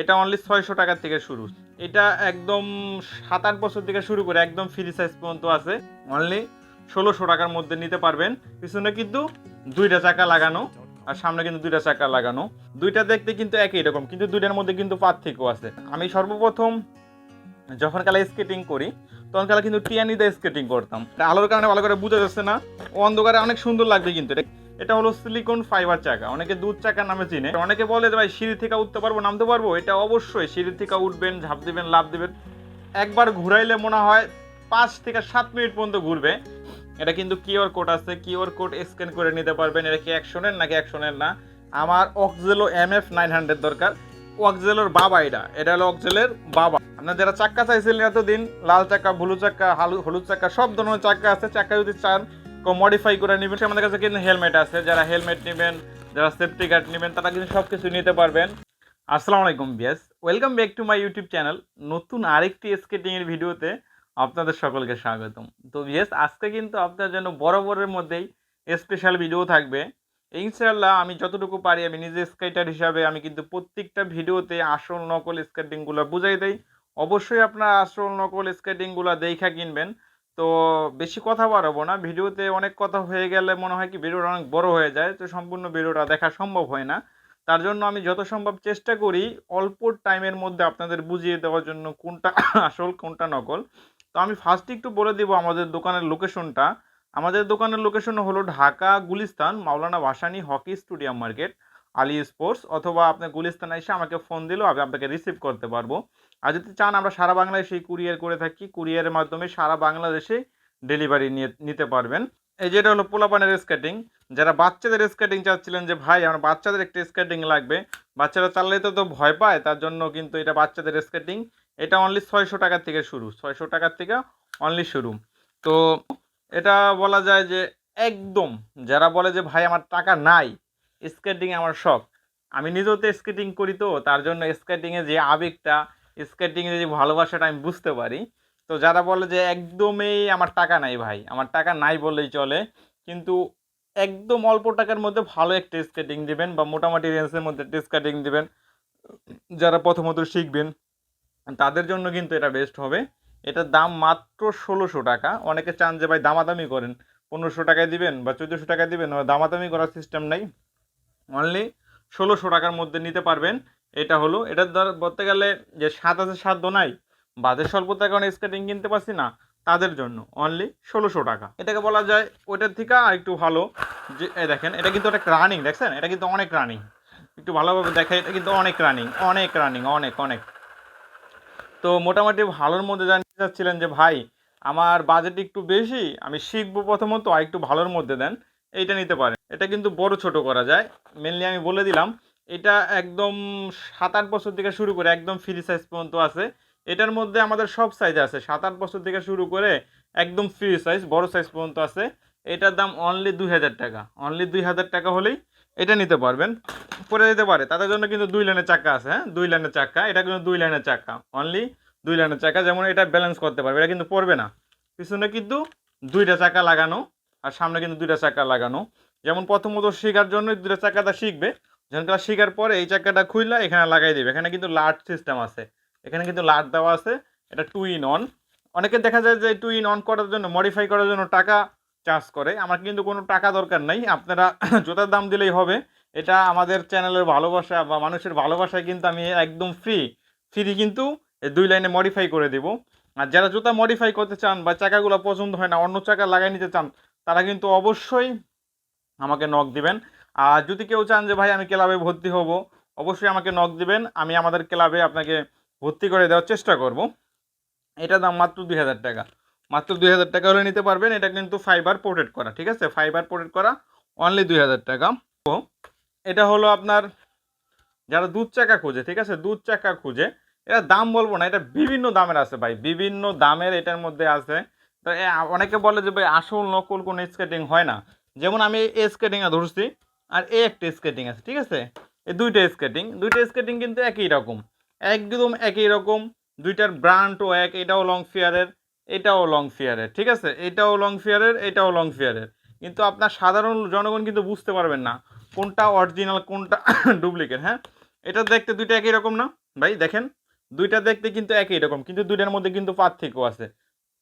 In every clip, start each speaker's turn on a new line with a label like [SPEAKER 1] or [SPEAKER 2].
[SPEAKER 1] এটা অনলি ছয়শো টাকা থেকে শুরু। এটা একদম সাত আট বছর থেকে শুরু করে একদম ফ্রি সাইজ পর্যন্ত আছে। অনলি ষোলোশো টাকার মধ্যে নিতে পারবেন। পিছনে কিন্তু দুইটা চাকা লাগানো আর সামনে কিন্তু দুইটা চাকা লাগানো। দুইটা দেখতে কিন্তু একই রকম, কিন্তু দুইটার মধ্যে কিন্তু পার্থক্য আছে। আমি সর্বপ্রথম যখন কালে স্কেটিং করি, তখন কালে কিন্তু টিয়ানিতে স্কেটিং করতাম। এটা আলোর কারণে ভালো করে বোঝা যাচ্ছে না। অন্ধকারে অনেক সুন্দর লাগবে কিন্তু এটা হলো সিলিকন ফাইবার চাকা। অনেকে দুধ চাকা নামে চিনে। অনেকে বলে ভাই, সিঁড়ি থেকে উঠতে পারব, নামতে পারব? এটা অবশ্যই সিঁড়ি থেকে উঠবেন, ঝাঁপ দিবেন লাভ দিবেন। একবার ঘুরাইলে মনে হয় পাঁচ থেকে সাত মিনিট পর্যন্ত ঘুরবে। এটা কিন্তু কিউআর কোড আছে। কিউআর কোড স্ক্যান করে নিতে পারবেন। এটা কি অ্যাকশনের নাকি অ্যাকশনের না? আমার Oxelo M F nine hundred দরকার। অক্সেলোর বাবা এটা। এটা হলো অক্সেলের বাবা। আপনার যারা চাক্কা চাইছিলেন এতদিন, লাল চাক্কা ব্লু হালু হলুদ চাক্কা সব ধরনের চাক্কা আছে। চাক্কা যদি চান মডিফাই করে নেবেন। আমাদের কাছে কিন্তু হেলমেট আছে। যারা হেলমেট নেবেন, যারা সেফটি গার্ড নেবেন, তারা কিন্তু সব কিছু নিতে পারবেন। আসসালামু আলাইকুম বিয়াস welcome back to my YouTube channel নতুন আরেকটি স্কেটিং এর ভিডিওতে আপনাদের সকলকে স্বাগতম। তো বিয়াস আজকে কিন্তু আপনার জন্য বরাবরের মধ্যেই স্পেশাল ভিডিও থাকবে। ইনশাল্লাহ আমি যতটুকু পারি, আমি নিজে স্কেটার হিসাবে আমি কিন্তু প্রত্যেকটা ভিডিওতে আসল নকল স্কেটিংগুলো বুঝাই দেই। অবশ্যই আপনার আসল নকল স্কেটিংগুলো দেখা কিনবেন। তো বেশি কথা বাড়াবো না। ভিডিওতে অনেক কথা হয়ে গেলে মনে হয় কি ভিডিওটা অনেক বড় হয়ে যায়, তো সম্পূর্ণ ভিডিওটা দেখা সম্ভব হয় না। তার জন্য আমি যত সম্ভব চেষ্টা করি অল্প টাইমের মধ্যে আপনাদের বুঝিয়ে দেওয়ার জন্য কোনটা আসল, কোনটা নকল। তো আমি ফার্স্ট একটু বলে দিব আমাদের দোকানের লোকেশনটা আমাদের দোকানের লোকেশন হলো Dhaka Gulistan, Maulana Bhasani hockey stadium market Ali sports, অথবা আপনি গুলিস্তান এসে আমাকে ফোন দিলেও আমি আপনাকে রিসিভ করতে পারব। আর যদি চান আমরা সারা বাংলায় সেই কুরিয়ার করে থাকি, কুরিয়ারের মাধ্যমে সারা বাংলাদেশে ডেলিভারি নিয়ে, নিতে পারবেন। এই যেটা হলো পোলাপানের স্কেটিং, যারা বাচ্চাদের স্কেটিং চাচ্ছিলেন যে, ভাই, আমার বাচ্চাদের একটা স্কেটিং লাগবে। বাচ্চারা চালালে তো তো ভয় পায়, তার জন্য কিন্তু এটা বাচ্চাদের স্কেটিং। এটা অনলি ছয়শো টাকার থেকে শুরু, ছয়শো টাকার থেকে অনলি শুরু। তো এটা বলা যায় যে, একদম যারা বলে যে, ভাই, আমার টাকা নাই, স্কেটিং আমার শখ। আমি নিজেও তো স্কেটিং করি তো, তার জন্য স্কেটিংয়ে যে আবেগটা স্কেটিংয়ে যে ভালোবাসাটা আমি বুঝতে পারি। তো যারা বলে যে একদমই আমার টাকা নাই ভাই, আমার টাকা নাই বললেই চলে, কিন্তু একদম অল্প টাকার মধ্যে ভালো একটা স্কেটিং দিবেন বা মোটামুটি রেঞ্জের মধ্যে একটা স্কেটিং দিবেন, যারা প্রথমত শিখবেন, তাদের জন্য কিন্তু এটা বেস্ট হবে। এটার দাম মাত্র ষোলোশো টাকা। অনেকে চান যে ভাই দামাদামি করেন, পনেরোশো টাকায় দিবেন বা চোদ্দোশো টাকায় দিবেন দামাদামি করার সিস্টেম নাই। অনলি ষোলোশো টাকার মধ্যে নিতে পারবেন। এটা হলো এটার ধর বলতে গেলে যে সাত আছে সাধ্য নাই। বাজে স্বল্পতার কারণে স্কেটিং কিনতে পারছি না, তাদের জন্য। অনলি ষোলোশো টাকা। এটাকে বলা যায় ওইটার থেকে আর একটু ভালো। যে দেখেন, এটা কিন্তু একটা রানিং দেখছেন? এটা কিন্তু অনেক রানিং একটু ভালোভাবে দেখে এটা কিন্তু অনেক রানিং অনেক রানিং অনেক অনেক। তো মোটামুটি ভালোর মধ্যে জানতে চাচ্ছিলেন যে, ভাই, আমার বাজেট একটু বেশি, আমি শিখব প্রথমত, আর একটু ভালোর মধ্যে দেন। এইটা নিতে পারেন। এটা কিন্তু বড় ছোট করা যায়। মেনলি আমি বলে দিলাম এটা একদম সাত আট বছর থেকে শুরু করে, একদম ফ্রি সাইজ পর্যন্ত আছে। এটার মধ্যে আমাদের সব সাইজ আছে। সাত আট বছর থেকে শুরু করে একদম ফ্রি সাইজ বড় সাইজ পর্যন্ত আছে। এটার দাম অনলি দুই হাজার টাকা। অনলি দুই হাজার টাকা হলেই এটা নিতে পারবেন। পরে যেতে পারে। তাদের জন্য কিন্তু দুই লাইনের চাকা আছে হ্যাঁ? দুই লাইনের চাকা। এটা কিন্তু দুই লাইনের চাকা। অনলি দুই লাইনের চাকা। যেমন এটা ব্যালেন্স করতে পারবে। এটা কিন্তু পড়বে না। পিছনে কিন্তু দুইটা চাকা লাগানো আর সামনে কিন্তু দুইটা চাকা লাগানো। যেমন প্রথমত শেখার জন্য দুইটা চাকাটা শিখবে। যখন শেখার পরে এই চাকাটা খুললে এখানে লাগাই দেবে। এখানে কিন্তু লাট সিস্টেম আছে। এখানে কিন্তু লাট দেওয়া আছে। এটা টু ইন অন অনেকে দেখা যায় যে টু ইন অন করার জন্য মডিফাই করার জন্য টাকা চার্জ করে। আমার কিন্তু কোনো টাকা দরকার নাই। আপনারা জোতার দাম দিলেই হবে। এটা আমাদের চ্যানেলের ভালোবাসা বা মানুষের ভালোবাসায় কিন্তু আমি একদম ফ্রি ফ্রি কিন্তু দুই লাইনে মডিফাই করে দেবো। আর যারা জুতা মডিফাই করতে চান বা চাকাগুলো পছন্দ হয় না, অন্য চাকা লাগাই নিতে চান, তারা কিন্তু অবশ্যই আমাকে নক দিবেন। আর যদি কেউ চান যে, ভাই, আমি ক্লাবে ভর্তি হব, অবশ্যই আমাকে নক দিবেন। আমি আমাদের ক্লাবে আপনাকে ভর্তি করে দেওয়ার চেষ্টা করব। এটা দাম মাত্র দুই হাজার টাকা। মাত্র দুই হাজার টাকা হলে নিতে পারবেন। এটা কিন্তু ফাইবার পোর্টেড করা, ঠিক আছে? ফাইবার পোর্টেড করা অনলি দুই হাজার টাকা। তো, এটা হলো আপনার, যারা দুধ চাকা খুঁজে, ঠিক আছে? দুধ চাকা খুঁজে এটা দাম বলব না, এটা বিভিন্ন দামের আছে ভাই। বিভিন্ন দামের এটার মধ্যে আছে। তো অনেকে বলে যে, ভাই, আসল নকল কোনো স্কেটিং হয় না। যেমন আমি স্কেটিংয়ে ধরছি আর এ একটা স্কেটিং আছে, ঠিক আছে? এই দুইটা স্কেটিং দুইটা স্কেটিং কিন্তু একই রকম। একদম একই রকম, দুইটার ব্র্যান্ডও এক, এটাও লং ফিয়ারের এটাও লং ফিয়ারের ঠিক আছে? এটাও লং ফিয়ারের এটাও লং ফিয়ারের কিন্তু আপনার সাধারণ জনগণ কিন্তু বুঝতে পারবেন না কোনটা অরিজিনাল কোনটা ডুপ্লিকেট হ্যাঁ? এটা দেখতে দুইটা একই রকম না? ভাই, দেখেন, দুইটা দেখতে কিন্তু একই রকম, কিন্তু দুইটার মধ্যে কিন্তু পার্থক্য আছে।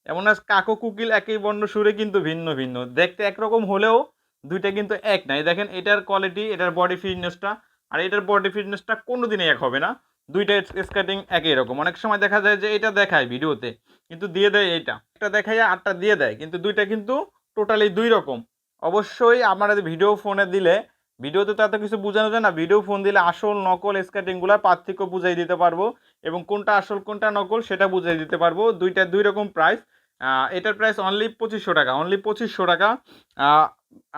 [SPEAKER 1] এমন আজ কাকো কুকিল, একই বর্ণ সুরে কিন্তু ভিন্ন ভিন্ন। দেখতে একরকম হলেও দুইটা কিন্তু এক নাই দেখেন, এটার কোয়ালিটি এটার বডি ফিটনেসটা আর এটার বডি ফিটনেসটা কোনো দিনই এক হবে না। দুইটা স্কেটিং একই রকম। অনেক সময় দেখা যায় যে এটা দেখায় ভিডিওতে, কিন্তু দিয়ে দেয় এইটা। একটা দেখায়, আটটা দিয়ে দেয়, কিন্তু দুইটা কিন্তু টোটালি দুই রকম। অবশ্যই আপনারা ভিডিও ফোনে দিলে, ভিডিওতে তো এত কিছু বোঝানো যায় না ভিডিও ফোন দিলে আসল, নকল স্কেটিংগুলোর পার্থক্য বুঝাই দিতে পারব এবং কোনটা আসল, কোনটা নকল সেটা বুঝাই দিতে পারব। দুইটা দুই রকম প্রাইস এটার প্রাইস অনলি পঁচিশশো টাকা অনলি পঁচিশশো টাকা।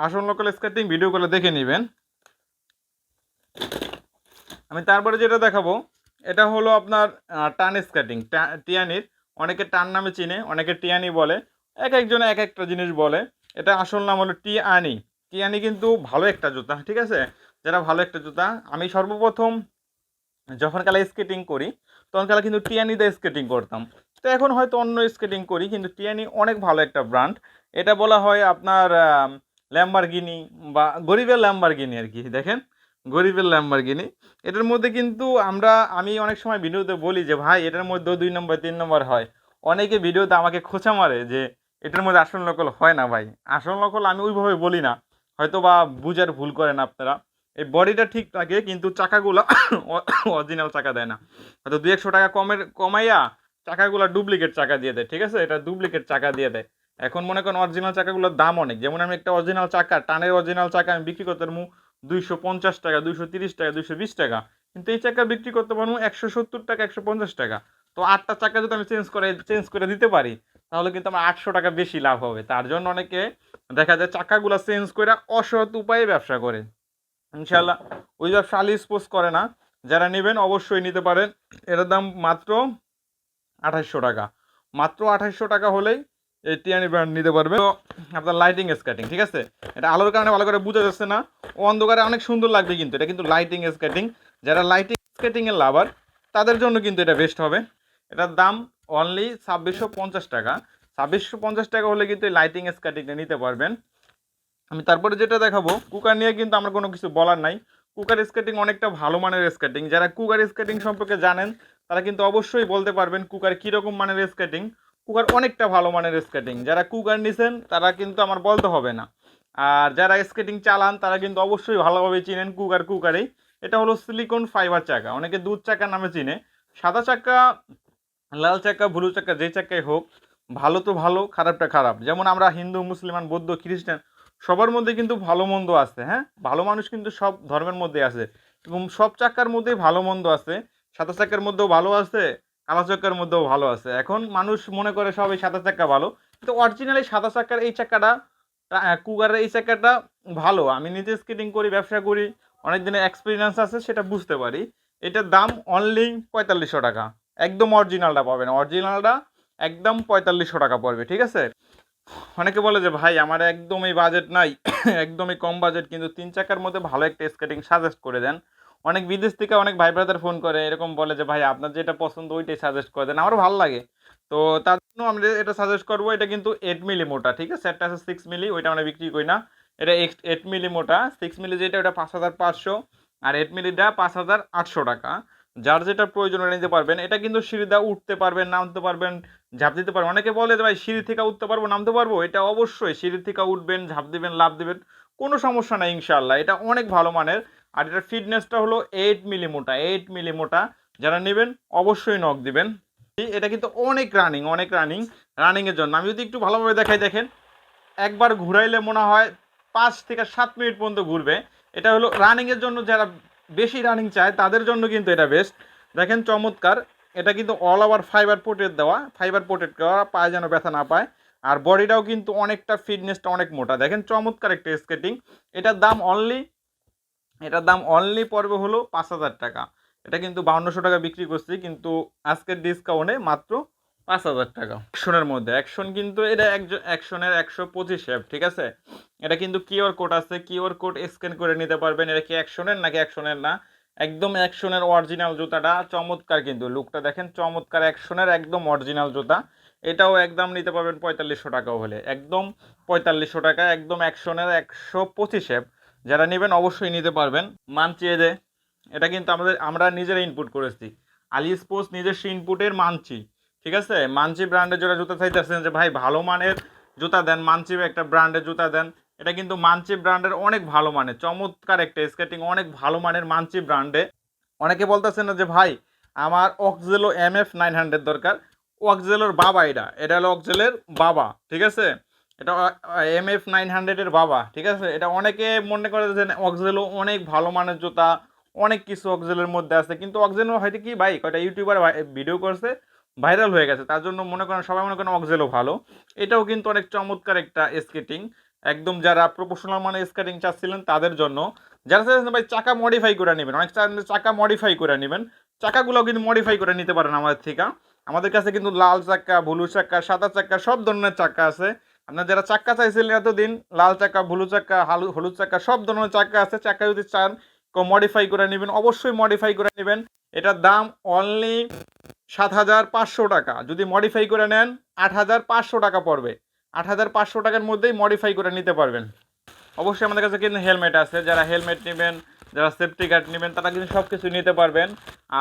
[SPEAKER 1] আসল নকল স্কেটিং ভিডিও করে দেখে নেবেন। আমি তারপরে যেটা দেখাবো, এটা হলো আপনার টান স্কেটিং টিয়ানির। অনেকে টান নামে চিনে, অনেকে টিয়ানি বলে। এক একজনে এক একটা জিনিস বলে। এটা আসল নাম হলো টিয়ানি। টিয়ানি কিন্তু ভালো একটা জুতা, ঠিক আছে? যেটা ভালো একটা জুতা, আমি সর্বপ্রথম যখন কালে স্কেটিং করি, তখন কালে কিন্তু টিয়ানি দিয়ে স্কেটিং করতাম। তো এখন হয়তো অন্য স্কেটিং করি, কিন্তু টিয়ানি অনেক ভালো একটা ব্র্যান্ড। এটা বলা হয় আপনার ল্যাম্বারগিনি বা গরিবের ল্যাম্বারগিনি আর কি, দেখেন? গরিবের ল্যাম্বারগিনি এটার মধ্যে কিন্তু আমরা, আমি অনেক সময় ভিডিওতে বলি যে, ভাই, এটার মধ্যেও দুই নম্বর, তিন নম্বর হয়। অনেকে ভিডিওতে আমাকে খোঁচা মারে যে, এটার মধ্যে আসল নকল হয় না ভাই। আসল নকল আমি ওইভাবে বলি না। হয়তো বা বুঝার ভুল করেন আপনারা। এই বডিটা ঠিক থাকে কিন্তু চাকাগুলো অরিজিনাল চাকা দেয় না। হয়তো দু একশো টাকা কমের, কমাইয়া চাকাগুলো ডুপ্লিকেট চাকা দিয়ে দেয়, ঠিক আছে? এটা ডুপ্লিকেট চাকা দিয়ে দেয়। এখন মনে করেন অরিজিনাল চাকাগুলোর দাম অনেক। যেমন আমি একটা অরিজিনাল চাকা, টানের অরিজিনাল চাকা আমি বিক্রি করতে পারব দুইশো পঞ্চাশ টাকা, দুইশো তিরিশ টাকা, দুইশো বিশ টাকা। কিন্তু এই চাকা বিক্রি করতে পারব একশো সত্তর টাকা, একশো পঞ্চাশ টাকা। তো আটটা চাকা যদি আমি চেঞ্জ করে চেঞ্জ করে দিতে পারি, তাহলে কিন্তু আমার আটশো টাকা বেশি লাভ হবে। তার জন্য অনেকে দেখা যায় চাকাগুলো চেঞ্জ করে অসৎ উপায়ে ব্যবসা করে। ইনশাল্লাহ ওই ব্যবসা আলি স্পোজ করে না, যারা নেবেন অবশ্যই নিতে পারেন। এটার দাম মাত্র আঠাশশো টাকা। মাত্র আঠাশশো টাকা হলেই এই টিয়ানি ব্র্যান্ড নিতে পারবে। তো আপনার লাইটিং স্কেটিং ঠিক আছে? এটা আলোর কারণে ভালো করে বোঝা যাচ্ছে না। ও অন্ধকারে অনেক সুন্দর লাগবে কিন্তু, এটা কিন্তু লাইটিং স্কেটিং যারা লাইটিং স্কেটিংয়ের লাভার তাদের জন্য কিন্তু এটা বেস্ট হবে। এটার দাম অনলি ছাব্বিশশো পঞ্চাশ টাকা। ছাব্বিশশো পঞ্চাশ টাকা হলে কিন্তু এই লাইটিং স্কেটিংটা নিতে পারবেন। আমি তারপরে যেটা দেখাবো, কুকার নিয়ে কিন্তু আমার কোনো কিছু বলার নাই। কুকার স্কেটিং অনেকটা ভালো মানের স্কেটিং যারা কুকার স্কেটিং সম্পর্কে জানেন তারা কিন্তু অবশ্যই বলতে পারবেন কুকার কীরকম মানের স্কেটিং কুকার অনেকটা ভালো মানের স্কেটিং যারা কুকার নিছেন, তারা কিন্তু আমার বলতে হবে না। আর যারা স্কেটিং চালান, তারা কিন্তু অবশ্যই ভালোভাবে চিনেন কুকার কুকারেই। এটা হলো সিলিকন ফাইবার চাকা। অনেকে দুধ চাকা নামে চিনে। সাদা চাকা, লাল চাকা, ব্লু চাকা, যে চাকাই হোক, ভালো তো ভালো, খারাপটা খারাপ। যেমন আমরা হিন্দু, মুসলমান, বৌদ্ধ, খ্রিস্টান, সবার মধ্যে কিন্তু ভালো মন্দ আছে হ্যাঁ? ভালো মানুষ কিন্তু সব ধর্মের মধ্যে আছে। এবং সব চাকার মধ্যেই ভালো মন্দ আছে। সাদা চাকার মধ্যেও ভালো আছে কালো চাকার মধ্যেও ভালো আছে। এখন মানুষ মনে করে সবাই সাদা চাকা ভালো কিন্তু অরিজিনালি সাদা চাকার এই চাকাটা আহ, কুগারের এই চাকাটা ভালো। আমি নিজে স্কেটিং করি ব্যবসা করি অনেক দিনের এক্সপিরিয়েন্স আছে সেটা বুঝতে পারি। এটার দাম অনলি পঁয়তাল্লিশশো টাকা। একদম অরিজিনালটা পাবেন। অরিজিনালটা একদম পঁয়তাল্লিশশো টাকা পড়বে ঠিক আছে? অনেকে বলে যে ভাই আমার একদমই বাজেট নাই একদমই কম বাজেট কিন্তু তিন চাকার মধ্যে ভালো একটা স্কেটিং সাজেস্ট করে দেন। অনেক বিদেশ থেকে অনেক ভাই ব্রাদার ফোন করে, এরকম বলে যে, ভাই, আপনার যেটা পছন্দ, ওইটাই সাজেস্ট করে দেন। আমার ভালো লাগে। তো তার জন্য আমরা এটা সাজেস্ট করব, এটা কিন্তু এইট মিলি মোটা, ঠিক আছে? একটা আছে সিক্স মিলি ওইটা আমরা বিক্রি করি না। এটা এইট মিলি মোটা। সিক্স মিলি যেটা, ওটা পাঁচ হাজার পাঁচশো। আর এইট মিলিটা পাঁচ হাজার আটশো টাকা। যার যেটা প্রয়োজন, ওটা নিতে পারবেন। এটা কিন্তু সিঁড়িদা উঠতে পারবেন, নামতে পারবেন, ঝাঁপ দিতে পারবেন। অনেকে বলে যে, ভাই, সিঁড়ি থেকে উঠতে পারব, নামতে পারব? এটা অবশ্যই সিঁড়ি থেকে উঠবেন, ঝাঁপ দিবেন লাভ দিবেন, কোনো সমস্যা নাই ইনশাল্লাহ এটা অনেক ভালো মানের। আর এটার ফিটনেসটা হলো এইট মিলি মোটা এইট মিলি মোটা যারা নেবেন, অবশ্যই নক দিবেন। এটা কিন্তু অনেক রানিং অনেক রানিং রানিংয়ের জন্য। আমি যদি একটু ভালোভাবে দেখাই, দেখেন, একবার ঘুরাইলে মনে হয় পাঁচ থেকে সাত মিনিট পর্যন্ত ঘুরবে। এটা হলো রানিংয়ের জন্য যারা বেশি রানিং চায়, তাদের জন্য কিন্তু এটা বেস্ট দেখেন, চমৎকার। এটা কিন্তু অল ওভার ফাইবার পোটেড দেওয়া। ফাইবার পোটেড করা, পায়ে যেন ব্যথা না পায়। আর বডিটাও কিন্তু অনেকটা ফিটনেসটা অনেক মোটা। দেখেন, চমৎকার একটা স্কেটিং এটার দাম অনলি এটার দাম অনলি পড়বে হলো পাঁচ হাজার টাকা। এটা কিন্তু বাউন্নশো টাকা বিক্রি করছি, কিন্তু আজকের ডিসকাউন্টে মাত্র পাঁচ হাজার টাকা। অ্যাকশনের মধ্যে। অ্যাকশন কিন্তু এটা একজন অ্যাকশনের একশো পঁচিশ অ্যাপ ঠিক আছে? এটা কিন্তু কিউআর কোড আছে। কিওর কোড স্ক্যান করে নিতে পারবেন। এটা কি অ্যাকশনের নাকি অ্যাকশনের না? একদম অ্যাকশনের অরিজিনাল জুতাটা। চমৎকার কিন্তু। লুকটা দেখেন, চমৎকার অ্যাকশনের একদম অরিজিনাল জুতা। এটাও একদম নিতে পারবেন পঁয়তাল্লিশশো টাকাও হলে। একদম পঁয়তাল্লিশশো টাকা, একদম অ্যাকশনের একশো পঁচিশ অ্যাপ যারা নেবেন অবশ্যই নিতে পারবেন। মান চেয়ে যে এটা কিন্তু আমাদের আমরা নিজেরা ইনপুট করেছি। আলি স্পোর্টস নিজস্ব ইনপুটের মানচি। ঠিক আছে? মানচি ব্র্যান্ডের জোড়া জুতা চাইতেছেন যে, ভাই, ভালো মানের জুতা দেন। মানচি একটা ব্র্যান্ডের জুতা দেন। এটা কিন্তু মানচি ব্র্যান্ডের অনেক ভালো মানের। চমৎকার একটা স্কেটিং অনেক ভালো মানের মানচি ব্র্যান্ডে অনেকে বলতেছেন না যে, ভাই, আমার Oxelo M F nine hundred দরকার। অক্সেলোর বাবা এটা। এটা হলো অক্সেলের বাবা। ঠিক আছে? এটা এম এফ নাইন হান্ড্রেডের বাবা, ঠিক আছে? এটা অনেকে মনে করে যে অক্সেলো অনেক ভালো মানের জুতা, অনেক কিছু অক্সেলের মধ্যে আছে, কিন্তু অক্সেলো হয়তো কি ভাই, কয়টা ইউটিউবার ভিডিও করছে ভাইরাল হয়ে গেছে, তার জন্য মনে করেন সবাই মনে করেন অক্সেলো ভালো। এটাও কিন্তু অনেক চমৎকার একটা স্কেটিং একদম যারা প্রফেশনাল মানে স্কেটিং চাচ্ছিলেন তাদের জন্য। যারা চাচ্ছেন ভাই, চাকা মডিফাই করে নেবেন, অনেক চাকা মডিফাই করে নেবেন, চাকাগুলো কিন্তু মডিফাই করে নিতে পারেন আমাদের থেকে। আমাদের কাছে কিন্তু লাল চাকা ব্লু চাকা, সাদা চাকা, সব ধরনের চাকা আছে। আপনার যারা চাক্কা চাইছিলেন এতদিন, লাল চাকা ব্লু চাকা হালু হলুদ চাকা সব ধরনের চাকা আছে। চাকা যদি চান মডিফাই করে নেবেন। অবশ্যই মডিফাই করে নেবেন। এটার দাম অনলি সাত হাজার পাঁচশো টাকা। যদি মডিফাই করে নেন, আট হাজার পাঁচশো টাকা পড়বে। আট হাজার পাঁচশো টাকার মধ্যেই মডিফাই করে নিতে পারবেন। অবশ্যই আমাদের কাছে কিন্তু হেলমেট আছে। যারা হেলমেট নেবেন, যারা সেফটি গার্ড নেবেন, তারা কিন্তু সব কিছু নিতে পারবেন।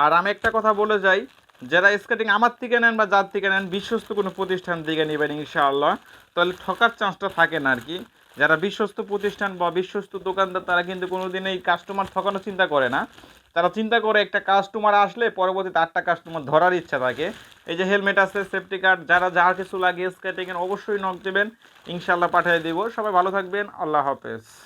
[SPEAKER 1] আর আমি একটা কথা বলে যাই। যারা স্কেটিং আমার থেকে নেন বা যার থেকে নেন, বিশ্বস্ত কোনো প্রতিষ্ঠান থেকে নেবেন ইনশাআল্লাহ। তাহলে ঠকার চান্সটা থাকে না আর কি। যারা বিশ্বস্ত প্রতিষ্ঠান বা বিশ্বস্ত দোকানদার, তারা কিন্তু কোনোদিন এই কাস্টমার ঠকানোর চিন্তা করে না। তারা চিন্তা করে একটা কাস্টমার আসলে পরবর্তীতে আটটা কাস্টমার ধরার ইচ্ছা থাকে। এই যে হেলমেট আছে সেফটি গার্ড যারা যা কিছু লাগে স্কেটিংয়ের অবশ্যই নক দেবেন। ইনশাল্লাহ পাঠিয়ে দেবো। সবাই ভালো থাকবেন। আল্লাহ হাফেজ।